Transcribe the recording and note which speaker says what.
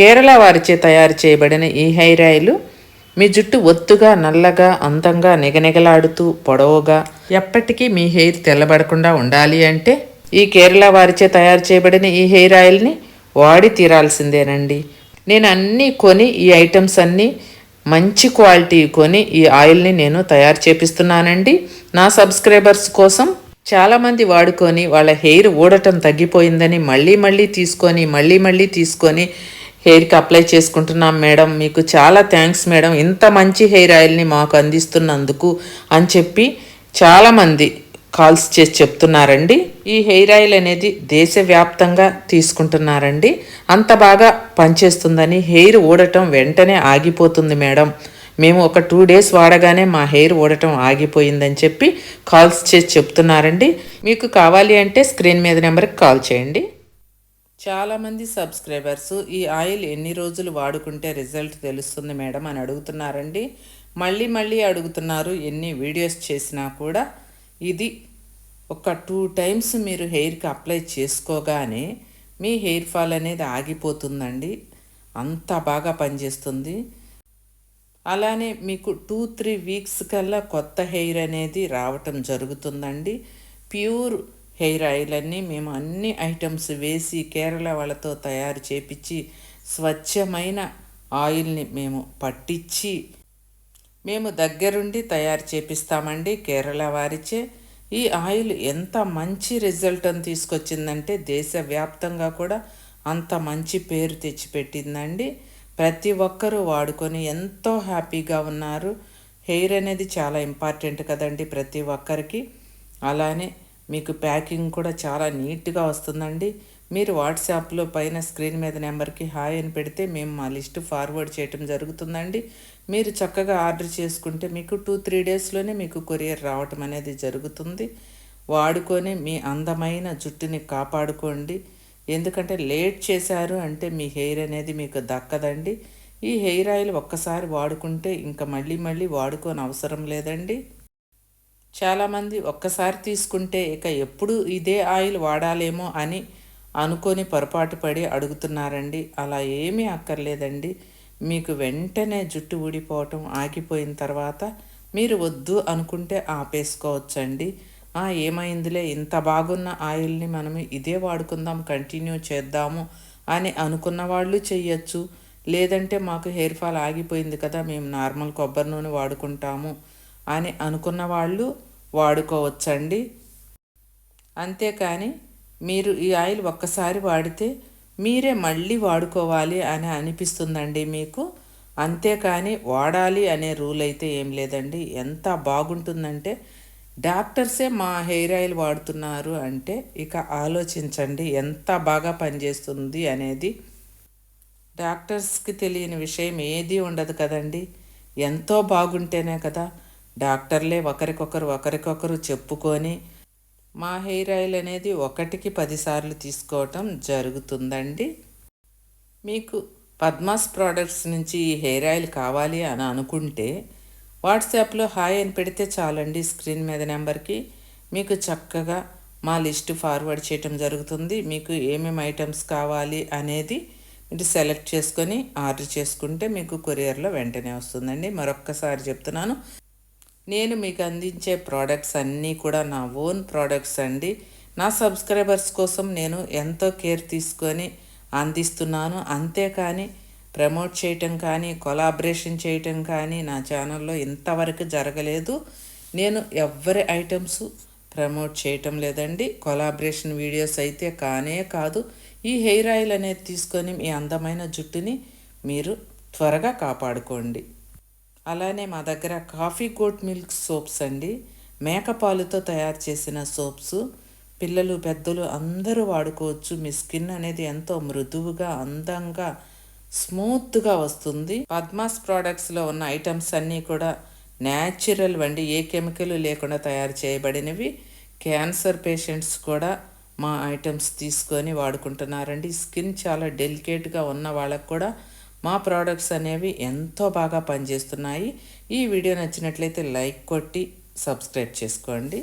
Speaker 1: కేరళ వారిచే తయారు చేయబడిన ఈ హెయిర్ ఆయిల్ మీ జుట్టు ఒత్తుగా నల్లగా అందంగా నిగనిగలాడుతూ పొడవుగా ఎప్పటికీ మీ హెయిర్ తెల్లబడకుండా ఉండాలి అంటే ఈ కేరళ వారిచే తయారు చేయబడిన ఈ హెయిర్ ఆయిల్ని వాడి తీరాల్సిందేనండి. నేను అన్నీ కొని ఈ ఐటమ్స్ అన్నీ మంచి క్వాలిటీ కొని ఈ ఆయిల్ని నేను తయారు చేపిస్తున్నానండి. నా సబ్స్క్రైబర్స్ కోసం చాలామంది వాడుకొని వాళ్ళ హెయిర్ ఊడటం తగ్గిపోయిందని మళ్ళీ మళ్ళీ తీసుకొని మళ్ళీ మళ్ళీ తీసుకొని హెయిర్కి అప్లై చేసుకుంటున్నాం మేడం మీకు చాలా థ్యాంక్స్ మేడం. ఇంత మంచి హెయిర్ ఆయిల్ని మాకు అందిస్తున్నందుకు అని చెప్పి చాలామంది కాల్స్ చేసి చెప్తున్నారండి. ఈ హెయిర్ ఆయిల్ అనేది దేశవ్యాప్తంగా తీసుకుంటున్నారండి. అంత బాగా పనిచేస్తుందని హెయిర్ ఊడటం వెంటనే ఆగిపోతుంది మేడం. మేము ఒక టూ డేస్ వాడగానే మా హెయిర్ ఊడటం ఆగిపోయిందని చెప్పి కాల్స్ చేసి చెప్తున్నారండి. మీకు కావాలి అంటే స్క్రీన్ మీద నెంబర్కి కాల్ చేయండి. చాలామంది సబ్స్క్రైబర్స్ ఈ ఆయిల్ ఎన్ని రోజులు వాడుకుంటే రిజల్ట్ తెలుస్తుంది మేడం అని అడుగుతున్నారండి. మళ్ళీ మళ్ళీ అడుగుతున్నారు ఎన్ని వీడియోస్ చేసినా కూడా. ఇది ఒక టూ టైమ్స్ మీరు హెయిర్కి అప్లై చేసుకోగానే మీ హెయిర్ ఫాల్ అనేది ఆగిపోతుందండి. అంత బాగా పనిచేస్తుంది. అలానే మీకు టూ త్రీ వీక్స్ కల్లా కొత్త హెయిర్ అనేది రావటం జరుగుతుందండి. ప్యూర్ హెయిర్ ఆయిల్ అన్నీ మేము అన్ని ఐటమ్స్ వేసి కేరళ వాళ్ళతో తయారు చేపించి స్వచ్ఛమైన ఆయిల్ని మేము పట్టించి మేము దగ్గరుండి తయారు చేపిస్తామండి కేరళ వారిచే. ఈ ఆయిల్ ఎంత మంచి రిజల్ట్ని తీసుకొచ్చిందంటే దేశవ్యాప్తంగా కూడా అంత మంచి పేరు తెచ్చిపెట్టిందండి. ప్రతి ఒక్కరూ వాడుకొని ఎంతో హ్యాపీగా ఉన్నారు. హెయిర్ అనేది చాలా ఇంపార్టెంట్ కదండి ప్రతి ఒక్కరికి. అలానే మీకు ప్యాకింగ్ కూడా చాలా నీట్గా వస్తుందండి. మీరు వాట్సాప్లో పైన స్క్రీన్ మీద నెంబర్కి హాయ్ అని పెడితే మేము మా లిస్ట్ ఫార్వర్డ్ చేయటం జరుగుతుందండి. మీరు చక్కగా ఆర్డర్ చేసుకుంటే మీకు టూ త్రీ డేస్లోనే మీకు కొరియర్ రావటం అనేది జరుగుతుంది. వాడుకొని మీ అందమైన జుట్టుని కాపాడుకోండి. ఎందుకంటే లేట్ చేశారు అంటే మీ హెయిర్ అనేది మీకు దక్కదండి. ఈ హెయిర్ ఆయిల్ ఒక్కసారి వాడుకుంటే ఇంకా మళ్ళీ మళ్ళీ వాడుకోని అవసరం లేదండి. చాలామంది ఒక్కసారి తీసుకుంటే ఇక ఎప్పుడు ఇదే ఆయిల్ వాడాలేమో అని అనుకొని పొరపాటు పడి అడుగుతున్నారండి. అలా ఏమీ అక్కర్లేదండి. మీకు వెంటనే జుట్టు ఊడిపోవటం ఆగిపోయిన తర్వాత మీరు వద్దు అనుకుంటే ఆపేసుకోవచ్చండి. ఏమైందిలే ఇంత బాగున్న ఆయిల్ని మనం ఇదే వాడుకుందాం కంటిన్యూ చేద్దాము అని అనుకున్న వాళ్ళు చెయ్యొచ్చు. లేదంటే మాకు హెయిర్ ఫాల్ ఆగిపోయింది కదా మేము నార్మల్ కొబ్బరి నూనె వాడుకుంటాము. అని అనుకున్న వాళ్ళు వాడుకోవచ్చండి. అంతేకాని మీరు ఈ ఆయిల్ ఒక్కసారి వాడితే మీరే మళ్ళీ వాడుకోవాలి అని అనిపిస్తుందండి మీకు. అంతేకాని వాడాలి అనే రూల్ అయితే ఏం లేదండి. ఎంత బాగుంటుందంటే డాక్టర్సే మా హెయిర్ ఆయిల్ వాడుతున్నారు అంటే ఇక ఆలోచించండి ఎంత బాగా పనిచేస్తుంది అనేది. డాక్టర్స్కి తెలియని విషయం ఏది ఉండదు కదండి. ఎంతో బాగుంటేనే కదా డాక్టర్లే ఒకరికొకరు ఒకరికొకరు చెప్పుకొని మా హెయిర్ ఆయిల్ అనేది ఒకటికి పదిసార్లు తీసుకోవటం జరుగుతుందండి. మీకు పద్మాస్ ప్రోడక్ట్స్ నుంచి ఈ హెయిర్ ఆయిల్ కావాలి అని అనుకుంటే వాట్సాప్లో హాయ్ అని పెడితే చాలండి స్క్రీన్ మీద నెంబర్కి. మీకు చక్కగా మా లిస్ట్ ఫార్వర్డ్ చేయటం జరుగుతుంది. మీకు ఏమేమి ఐటమ్స్ కావాలి అనేది మీరు సెలెక్ట్ చేసుకొని ఆర్డర్ చేసుకుంటే మీకు కొరియర్లో వెంటనే వస్తుందండి. మరొక్కసారి చెప్తున్నాను నేను మీకు అందించే ప్రోడక్ట్స్ అన్నీ కూడా నా ఓన్ ప్రోడక్ట్స్ అండి. నా సబ్స్క్రైబర్స్ కోసం నేను ఎంతో కేర్ తీసుకొని అందిస్తున్నాను. అంతేకాని ప్రమోట్ చేయటం కానీ కొలాబరేషన్ చేయటం కానీ నా ఛానల్లో ఇంతవరకు జరగలేదు. నేను ఎవరి ఐటమ్స్ ప్రమోట్ చేయటం లేదండి. కొలాబరేషన్ వీడియోస్ అయితే కానే కాదు. ఈ హెయిర్ ఆయిల్ అనేది తీసుకొని మీ అందమైన జుట్టుని మీరు త్వరగా కాపాడుకోండి. అలానే మా దగ్గర కాఫీ కోట్ మిల్క్ సోప్స్ అండి. మేకపాలుతో తయారు చేసిన సోప్స్. పిల్లలు పెద్దలు అందరూ వాడుకోవచ్చు. మీ స్కిన్ అనేది ఎంతో మృదువుగా అందంగా స్మూత్గా వస్తుంది. పద్మాస్ ప్రోడక్ట్స్లో ఉన్న ఐటమ్స్ అన్నీ కూడా న్యాచురల్ వండి ఏ కెమికల్ లేకుండా తయారు చేయబడినవి. క్యాన్సర్ పేషెంట్స్ కూడా మా ఐటమ్స్ తీసుకొని వాడుకుంటున్నారండి. స్కిన్ చాలా డెలికేట్గా ఉన్న వాళ్ళకు కూడా మా ప్రోడక్ట్స్ అనేవి ఎంతో బాగా పనిచేస్తున్నాయి. ఈ వీడియో నచ్చినట్లయితే లైక్ కొట్టి సబ్స్క్రైబ్ చేసుకోండి.